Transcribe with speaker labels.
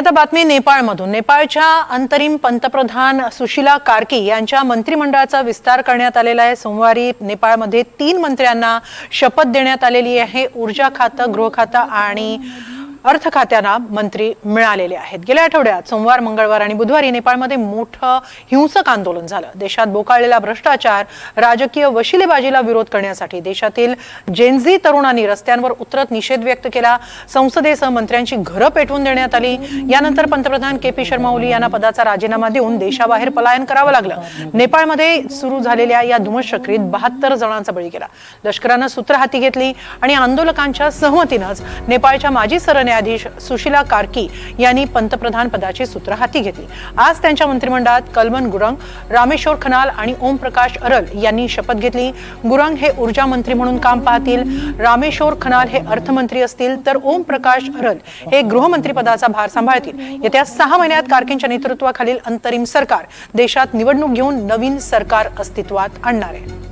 Speaker 1: आता बातमी नेपाळमधून. नेपाळच्या अंतरिम पंतप्रधान सुशीला कार्की यांच्या मंत्रिमंडळाचा विस्तार करण्यात आलेला आहे. सोमवारी नेपाळमध्ये तीन मंत्र्यांना शपथ देण्यात आलेली आहे. ऊर्जा खातं गृह खातं आणि अर्थ खात्यांना मंत्री मिळालेले आहेत. गेल्या आठवड्यात सोमवार मंगळवार आणि बुधवारी नेपाळमध्ये मोठं हिंसक आंदोलन झालं. देशात बोकाळलेला भ्रष्टाचार राजकीय वशिलेबाजीला विरोध करण्यासाठी देशातील जेनझी तरुणांनी रस्त्यांवर उतरत निषेध व्यक्त केला. संसदेसह मंत्र्यांची घरं पेटवून देण्यात आली. यानंतर पंतप्रधान के पी शर्मा ओली यांना पदाचा राजीनामा देऊन देशाबाहेर पलायन करावं लागलं. नेपाळमध्ये सुरू झालेल्या या धुमशक्रीत बहात्तर जणांचा बळी गेला. लष्करानं सूत्र हाती घेतली आणि आंदोलकांच्या सहमतीनंच नेपाळच्या माजी न्यायाधीश सुशिला कार्की यांनी पंतप्रधान पदाची सूत्र हाती घेतली. आज त्यांच्या मंत्रिमंडळात कलमन गुरंग रामेश्वर खनाल आणि ओम प्रकाश अरल यांनी शपथ घेतली. गुरंग हे ऊर्जा मंत्री म्हणून काम पाहतील. रामेश्वर खनाल हे अर्थमंत्री असतील तर ओम प्रकाश अरल हे गृहमंत्री पदाचा भार सांभाळतील. येत्या सहा महिन्यात कार्कींच्या नेतृत्वाखालील अंतरिम सरकार देशात निवडणूक घेऊन नवीन सरकार अस्तित्वात आणणार आहे.